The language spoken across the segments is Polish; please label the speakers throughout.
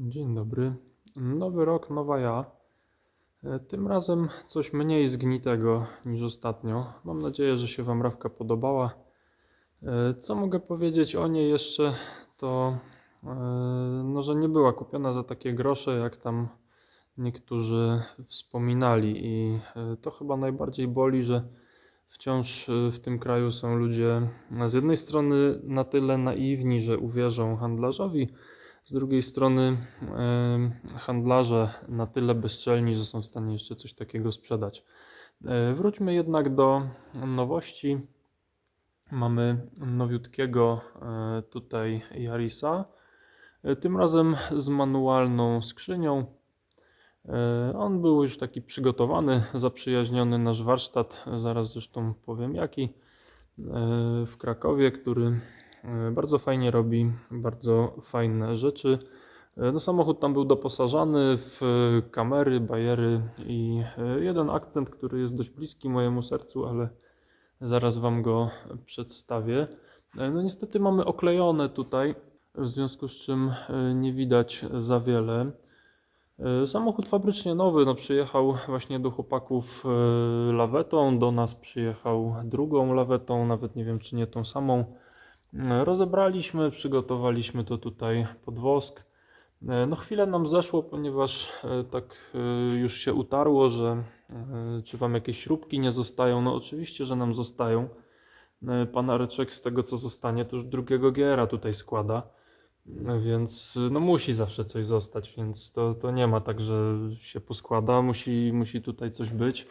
Speaker 1: Dzień dobry. Nowy rok, nowa ja. E, Tym razem coś mniej zgnitego niż ostatnio. Mam nadzieję, że się Wam rawka podobała. E, Co mogę powiedzieć o niej jeszcze, to e, no, że nie była kupiona za takie grosze, jak tam niektórzy wspominali. I to chyba najbardziej boli, że wciąż w tym kraju są ludzie z jednej strony na tyle naiwni, że uwierzą handlarzowi, z drugiej strony handlarze na tyle bezczelni, że są w stanie jeszcze coś takiego sprzedać. E, Wróćmy jednak do nowości. Mamy nowiutkiego e, tutaj Yarisa. E, Tym razem z manualną skrzynią. On był już taki przygotowany, zaprzyjaźniony nasz warsztat, zaraz zresztą powiem jaki, w Krakowie, który bardzo fajnie robi bardzo fajne rzeczy. E, No, samochód tam był doposażany w e, kamery, bajery i e, jeden akcent, który jest dość bliski mojemu sercu, ale zaraz Wam go przedstawię. E, No niestety mamy oklejone tutaj, w związku z czym e, nie widać za wiele. E, Samochód fabrycznie nowy, no przyjechał właśnie do chłopaków e, lawetą, do nas przyjechał drugą lawetą, nawet nie wiem czy nie tą samą. Rozebraliśmy, przygotowaliśmy to tutaj pod wosk. E, No chwilę nam zeszło, ponieważ e, tak e, już się utarło, że czy wam jakieś śrubki nie zostają. No oczywiście, że nam zostają. E, Pan Areczek z tego co zostanie, to już drugiego giera tutaj składa. Więc no musi zawsze coś zostać, więc to, to nie ma tak, że się poskłada, musi, musi tutaj coś być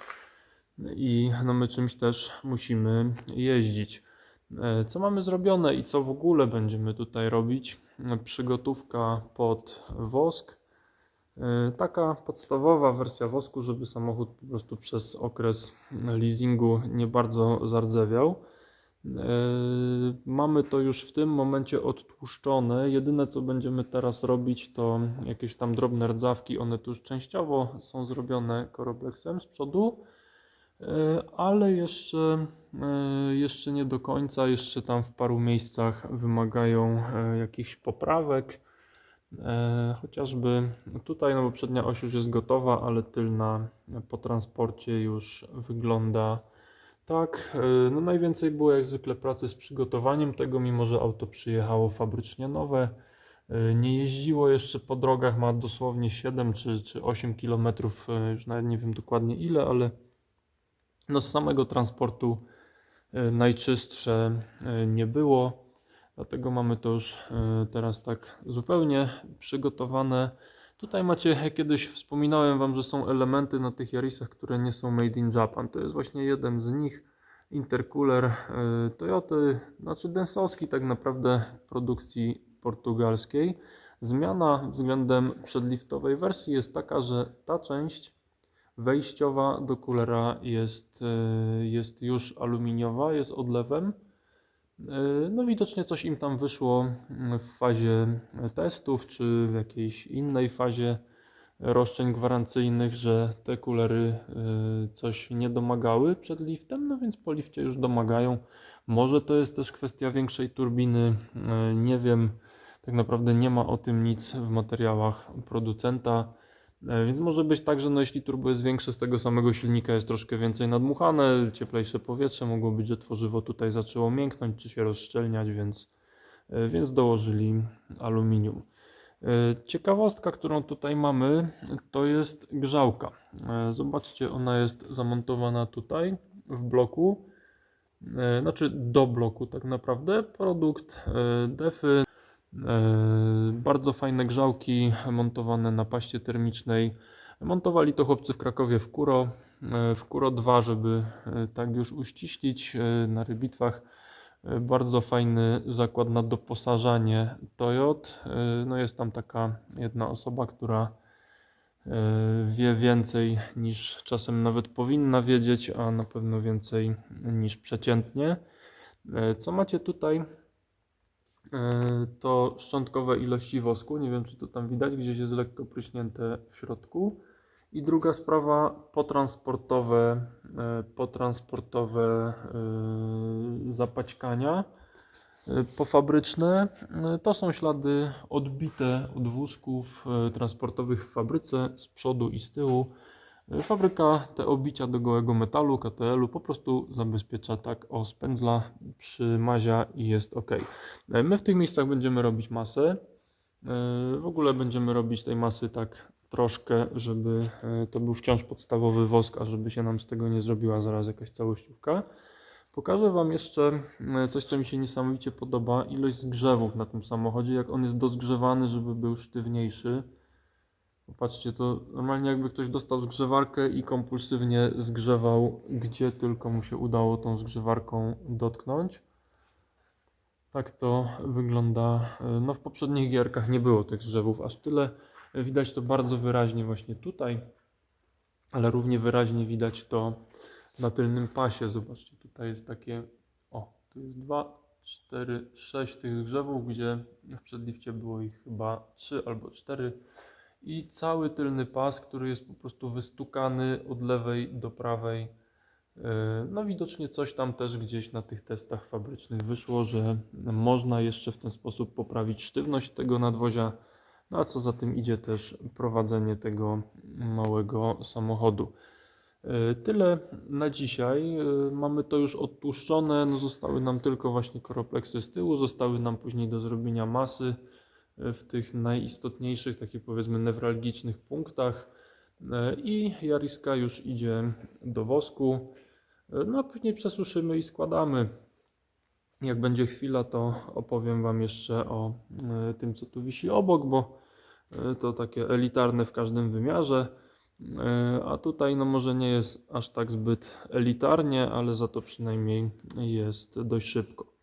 Speaker 1: i no my czymś też musimy jeździć. E, Co mamy zrobione i co w ogóle będziemy tutaj robić? E, Przygotówka pod wosk. E, Taka podstawowa wersja wosku, żeby samochód po prostu przez okres leasingu nie bardzo zardzewiał. Mamy to już w tym momencie odtłuszczone. Jedyne co będziemy teraz robić to jakieś tam drobne rdzawki. One tu już częściowo są zrobione korobleksem z przodu, ale jeszcze, e, jeszcze nie do końca. Jeszcze tam w paru miejscach wymagają e, jakichś poprawek. E, Chociażby tutaj, no bo przednia oś już jest gotowa, ale tylna po transporcie już wygląda tak. E, No najwięcej było jak zwykle pracy z przygotowaniem tego, mimo że auto przyjechało fabrycznie nowe. E, Nie jeździło jeszcze po drogach, ma dosłownie 7 czy, czy 8 km, już nawet nie wiem dokładnie ile, ale no z samego transportu e, najczystsze e, nie było. Dlatego mamy to już e, teraz tak zupełnie przygotowane. Tutaj macie, jak kiedyś wspominałem Wam, że są elementy na tych Yarisach, które nie są made in Japan. To jest właśnie jeden z nich. Intercooler Toyoty, znaczy Densowski tak naprawdę produkcji portugalskiej. Zmiana względem przedliftowej wersji jest taka, że ta część wejściowa do coolera jest, e, jest już aluminiowa, jest odlewem. E, No widocznie coś im tam wyszło w fazie testów, czy w jakiejś innej fazie roszczeń gwarancyjnych, że te kulery y, coś nie domagały przed liftem, no więc po lifcie już domagają. Może to jest też kwestia większej turbiny, nie wiem, tak naprawdę nie ma o tym nic w materiałach producenta. E, Więc może być tak, że no jeśli turbo jest większe, z tego samego silnika jest troszkę więcej nadmuchane, cieplejsze powietrze, mogło być, że tworzywo tutaj zaczęło mięknąć czy się rozszczelniać, więc, e, więc dołożyli aluminium. E, Ciekawostka, którą tutaj mamy, to jest grzałka. Zobaczcie, ona jest zamontowana tutaj w bloku, znaczy do bloku tak naprawdę. Produkt Defy, bardzo fajne grzałki montowane na paście termicznej. Montowali to chłopcy w Krakowie w Kuro, e, w Kuro 2, żeby e, tak już uściślić e, na rybitwach. E, Bardzo fajny zakład na doposażanie Toyot. E, No jest tam taka jedna osoba, która e, wie więcej niż czasem nawet powinna wiedzieć, a na pewno więcej niż przeciętnie. E, Co macie tutaj? E, To szczątkowe ilości wosku. Nie wiem, czy to tam widać, gdzieś jest lekko pryśnięte w środku. I druga sprawa, potransportowe, e, potransportowe e, zapaćkania. pofabryczne. To są ślady odbite od wózków transportowych w fabryce z przodu i z tyłu. Fabryka te obicia do gołego metalu, KTL-u po prostu zabezpiecza tak o spędzla, przymazia i jest ok. My w tych miejscach będziemy robić masę. E, W ogóle będziemy robić tej masy tak troszkę, żeby e, to był wciąż podstawowy wosk, a żeby się nam z tego nie zrobiła zaraz jakaś całościówka. Pokażę Wam jeszcze e, coś, co mi się niesamowicie podoba. Ilość zgrzewów na tym samochodzie, jak on jest dozgrzewany, żeby był sztywniejszy. Popatrzcie, to normalnie jakby ktoś dostał zgrzewarkę i kompulsywnie zgrzewał, gdzie tylko mu się udało tą zgrzewarką dotknąć. Tak to wygląda. No w poprzednich gierkach nie było tych zgrzewów aż tyle. Widać to bardzo wyraźnie właśnie tutaj, ale równie wyraźnie widać to na tylnym pasie. Zobaczcie, tutaj jest takie, o, tu jest 2, 4, 6 tych zgrzewów, gdzie w przedlifcie było ich chyba 3 albo 4 i cały tylny pas, który jest po prostu wystukany od lewej do prawej. Yy, No widocznie coś tam też gdzieś na tych testach fabrycznych wyszło, że można jeszcze w ten sposób poprawić sztywność tego nadwozia, no a co za tym idzie też prowadzenie tego małego samochodu. Yy, Tyle na dzisiaj. Yy, Mamy to już odtłuszczone, no zostały nam tylko właśnie koropleksy z tyłu, zostały nam później do zrobienia masy w tych najistotniejszych, takich powiedzmy newralgicznych punktach. E, I Jariska już idzie do wosku. E, No a później przesuszymy i składamy. Jak będzie chwila, to opowiem Wam jeszcze o e, tym, co tu wisi obok, bo to takie elitarne w każdym wymiarze. A tutaj no może nie jest aż tak zbyt elitarnie, ale za to przynajmniej jest dość szybko.